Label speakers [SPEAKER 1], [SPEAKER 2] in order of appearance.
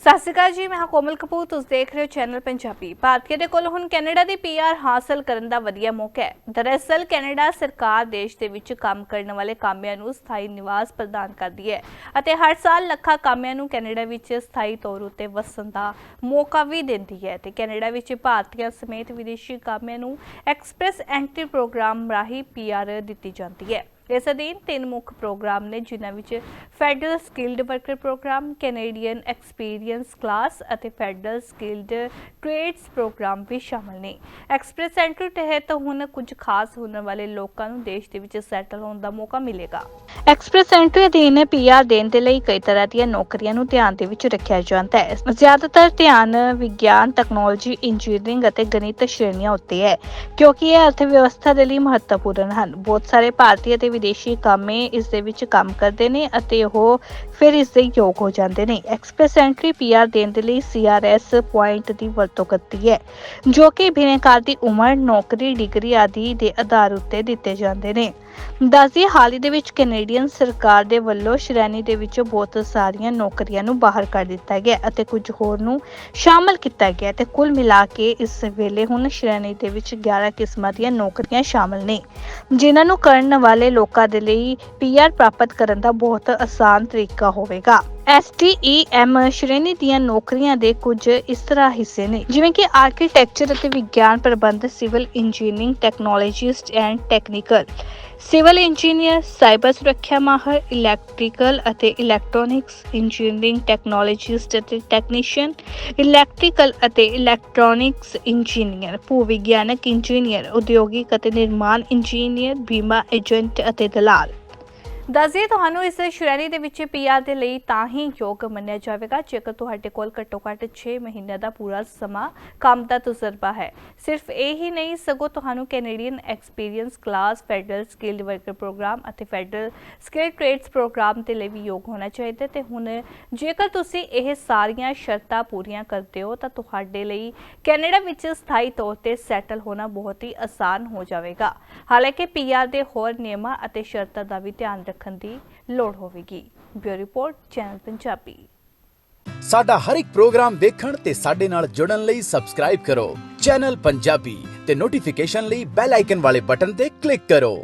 [SPEAKER 1] ਸਤਿ ਸ਼੍ਰੀ ਅਕਾਲ ਜੀ, ਮੈਂ ਹਾਂ ਕੋਮਲ ਕਪੂਰ, ਤੁਸੀਂ ਦੇਖ ਰਹੇ ਹੋ ਚੈਨਲ ਪੰਜਾਬੀ ਭਾਰਤੀਏ ਦੇ ਕੋਲ ਹੁਣ ਕੈਨੇਡਾ ਦੀ ਪੀਆਰ ਹਾਸਲ ਕਰਨ ਦਾ ਵਧੀਆ ਮੌਕਾ ਹੈ। ਦਰਅਸਲ ਕੈਨੇਡਾ ਸਰਕਾਰ ਦੇਸ਼ ਦੇ ਵਿੱਚ ਕੰਮ ਕਰਨ ਵਾਲੇ ਕਾਮਿਆਂ ਨੂੰ ਸਥਾਈ ਨਿਵਾਸ ਪ੍ਰਦਾਨ ਕਰਦੀ ਹੈ ਅਤੇ ਹਰ ਸਾਲ ਲੱਖਾਂ ਕਾਮਿਆਂ ਨੂੰ ਕੈਨੇਡਾ ਵਿੱਚ ਸਥਾਈ ਤੌਰ ਉੱਤੇ ਵਸਣ ਦਾ ਮੌਕਾ ਵੀ ਦਿੰਦੀ ਹੈ ਤੇ ਕੈਨੇਡਾ ਵਿੱਚ ਭਾਰਤੀਆਂ ਸਮੇਤ ਵਿਦੇਸ਼ੀ ਕਾਮਿਆਂ ਨੂੰ ਐਕਸਪ੍ਰੈਸ ਐਂਟਰੀ ਪ੍ਰੋਗਰਾਮ ਰਾਹੀਂ ਪੀਆਰ ਦਿੱਤੀ ਜਾਂਦੀ ਹੈ। ਇਸ ਅਧੀਨ ਤਿੰਨ ਮੁੱਖ ਪ੍ਰੋਗਰਾਮ ਨੇ, ਜਿਨ੍ਹਾਂ ਵਿੱਚ federal skilled worker program Canadian experience class ਅਤੇ ਫੈਡਰਲ ਸਕਿਲਡ ਟ੍ਰੇਡਸ ਪ੍ਰੋਗਰਾਮ ਵੀ ਸ਼ਾਮਲ ਨੇ। ਐਕਸਪ੍ਰੈਸ ਐਂਟਰੀ ਤਹਿਤ ਹੁਣ ਕੁਝ ਖਾਸ ਹੁਨਰ ਵਾਲੇ ਲੋਕਾਂ ਨੂੰ ਦੇਸ਼ ਦੇ ਵਿੱਚ ਸੈਟਲ ਹੋਣ ਦਾ ਮੌਕਾ ਮਿਲੇਗਾ। ਐਕਸਪ੍ਰੈਸ ਐਂਟਰੀ ਅਧੀਨ ਪੀਆਰ ਦੇਣ ਦੇ ਲਈ ਕਈ ਤਰ੍ਹਾਂ ਦੀਆਂ ਨੌਕਰੀਆਂ ਨੂੰ ਧਿਆਨ ਦੇ ਵਿੱਚ ਰੱਖਿਆ ਜਾਂਦਾ ਹੈ ਜ਼ਿਆਦਾਤਰ ਧਿਆਨ, ਵਿਗਿਆਨ ਟੈਕਨੋਲੋਜੀ ਇੰਜੀਨੀਅਰਿੰਗ ਅਤੇ ਗਣਿਤ ਸ਼੍ਰੇਣੀਆਂ ਉੱਤੇ ਹੈ, ਕਿਉਂਕਿ ਇਹ ਅਰਥ ਵਿਵਸਥਾ ਦੇ ਲਈ ਮਹੱਤਵਪੂਰਨ ਹਨ। ਬਹੁਤ ਸਾਰੇ ਭਾਰਤੀ ਅਤੇ ਵਿਦੇਸ਼ੀ ਕਾਮੇ ਇਸ ਦੇ ਵਿੱਚ ਕੰਮ ਕਰਦੇ ਨੇ ਅਤੇ ਉਹ ਫਿਰ ਇਸ ਦੇ ਯੋਗ ਹੋ ਜਾਂਦੇ ਨੇ। ਐਕਸਪ੍ਰੈਸ ਐਂਟਰੀ ਪੀਆਰ ਦੇਣ ਦੇ ਲਈ ਸੀਆਰਐਸ ਪੁਆਇੰਟ ਦੀ ਵਰਤੋਂ ਕਰਦੀ ਹੈ, ਜੋ ਕਿ ਬਿਨੇਕਾਰ ਦੀ ਉਮਰ, ਨੌਕਰੀ, ਡਿਗਰੀ ਆਦਿ ਦੇ ਆਧਾਰ ਉੱਤੇ ਦਿੱਤੇ ਜਾਂਦੇ ਨੇ। ਦੱਸਦੀ ਹਾਲ ਹੀ ਦੇ ਵਿੱਚ ਕੈਨੇਡੀਅਨ ਸਰਕਾਰ ਦੇ ਵੱਲੋਂ ਸ਼੍ਰੇਣੀ ਦੇ ਵਿੱਚੋਂ ਬਹੁਤ ਸਾਰੀਆਂ ਨੌਕਰੀਆਂ ਨੂੰ ਬਾਹਰ ਕਰ ਦਿੱਤਾ ਗਿਆ ਅਤੇ ਕੁਝ ਹੋਰ ਨੂੰ ਸ਼ਾਮਲ ਕੀਤਾ ਗਿਆ ਤੇ ਕੁੱਲ ਮਿਲਾ ਕੇ ਇਸ ਵੇਲੇ ਹੁਣ ਸ਼੍ਰੇਣੀ ਦੇ ਵਿੱਚ 11 ਕਿਸਮਾਂ ਦੀਆਂ ਨੌਕਰੀਆਂ ਸ਼ਾਮਲ ਨੇ, ਜਿਨ੍ਹਾਂ ਨੂੰ ਕਰਨ ਵਾਲੇ ਲੋਕਾਂ ਲੋਕਾਂ ਦੇ ਲਈ ਪੀਆਰ ਪ੍ਰਾਪਤ ਕਰਨ ਦਾ ਬਹੁਤ ਆਸਾਨ ਤਰੀਕਾ ਹੋਵੇਗਾ। STEM ਸ਼੍ਰੇਣੀ ਦੀਆਂ ਨੌਕਰੀਆਂ ਦੇ ਕੁਝ ਇਸ ਤਰ੍ਹਾਂ ਹਿੱਸੇ ਨੇ। ਜਿਵੇਂ ਕਿ ਆਰਕੀਟੈਕਚਰ ਅਤੇ ਵਿਗਿਆਨ ਪ੍ਰਬੰਧ civil engineering technologist and technical civil engineer cyber ਸੁਰੱਖਿਆ ਮਾਹਰ ਇਲੈਕਟ੍ਰੀਕਲ ਅਤੇ ਇਲੈਕਟ੍ਰੋਨਿਕਸ ਇੰਜੀਨੀਅਰਿੰਗ ਟੈਕਨੋਲੋਜਿਸਟ ਅਤੇ ਟੈਕਨੀਸ਼ੀਅਨ ਇਲੈਕਟ੍ਰੀਕਲ ਅਤੇ ਇਲੈਕਟ੍ਰੋਨਿਕਸ ਇੰਜੀਨੀਅਰ ਭੂ ਵਿਗਿਆਨਕ ਇੰਜੀਨੀਅਰ ਉਦਯੋਗਿਕ ਅਤੇ ਨਿਰਮਾਣ ਇੰਜੀਨੀਅਰ ਬੀਮਾ ਏਜੰਟ ਅਤੇ ਦਲਾਲ। ਦੱਸਦੇ ਤੁਹਾਨੂੰ ਇਸ ਸ਼੍ਰੇਣੀ ਦੇ ਵਿੱਚ ਪੀਆਰ ਦੇ ਲਈ ਤਾਂ ਹੀ ਯੋਗ ਮੰਨਿਆ ਜਾਵੇਗਾ, ਜੇਕਰ ਤੁਹਾਡੇ ਕੋਲ ਘੱਟੋ-ਘੱਟ 6 ਮਹੀਨਿਆਂ ਦਾ ਪੂਰਾ ਸਮਾਂ ਕੰਮ ਦਾ ਤਜਰਬਾ ਹੈ। ਸਿਰਫ ਇਹ ਹੀ ਨਹੀਂ, ਸਗੋਂ ਤੁਹਾਨੂੰ Canadian experience class federal skilled worker program ਅਤੇ ਫੈਡਰਲ ਸਕਿਲ ਟ੍ਰੇਡਸ ਪ੍ਰੋਗਰਾਮ ਦੇ ਲਈ ਵੀ ਯੋਗ ਹੋਣਾ ਚਾਹੀਦਾ ਤੇ ਹੁਣ ਜੇਕਰ ਤੁਸੀਂ ਇਹ ਸਾਰੀਆਂ ਸ਼ਰਤਾਂ ਪੂਰੀਆਂ ਕਰਦੇ ਹੋ, ਤਾਂ ਤੁਹਾਡੇ ਲਈ ਕੈਨੇਡਾ ਵਿੱਚ ਸਥਾਈ ਤੌਰ ਤੇ ਸੈਟਲ ਹੋਣਾ ਬਹੁਤ ਹੀ ਆਸਾਨ ਹੋ ਜਾਵੇਗਾ। ਹਾਲਾਂਕਿ ਪੀਆਰ ਦੇ ਹੋਰ ਨਿਯਮਾਂ ਅਤੇ ਸ਼ਰਤਾਂ ਦਾ ਵੀ ਧਿਆਨ ਰੱਖਣ ਦੀ ਲੋੜ ਹੋਵੇਗੀ। Bureau report, channel Punjabi.
[SPEAKER 2] ਸਾਡਾ ਹਰ ਇੱਕ ਪ੍ਰੋਗਰਾਮ ਦੇਖਣ ਤੇ ਸਾਡੇ ਨਾਲ ਜੁੜਨ ਲਈ ਸਬਸਕ੍ਰਾਈਬ ਕਰੋ। ਚੈਨਲ ਪੰਜਾਬੀ ਤੇ ਨੋਟੀਫਿਕੇਸ਼ਨ ਲਈ ਬੈਲ ਆਈਕਨ ਵਾਲੇ ਬਟਨ ਤੇ ਕਲਿੱਕ ਕਰੋ।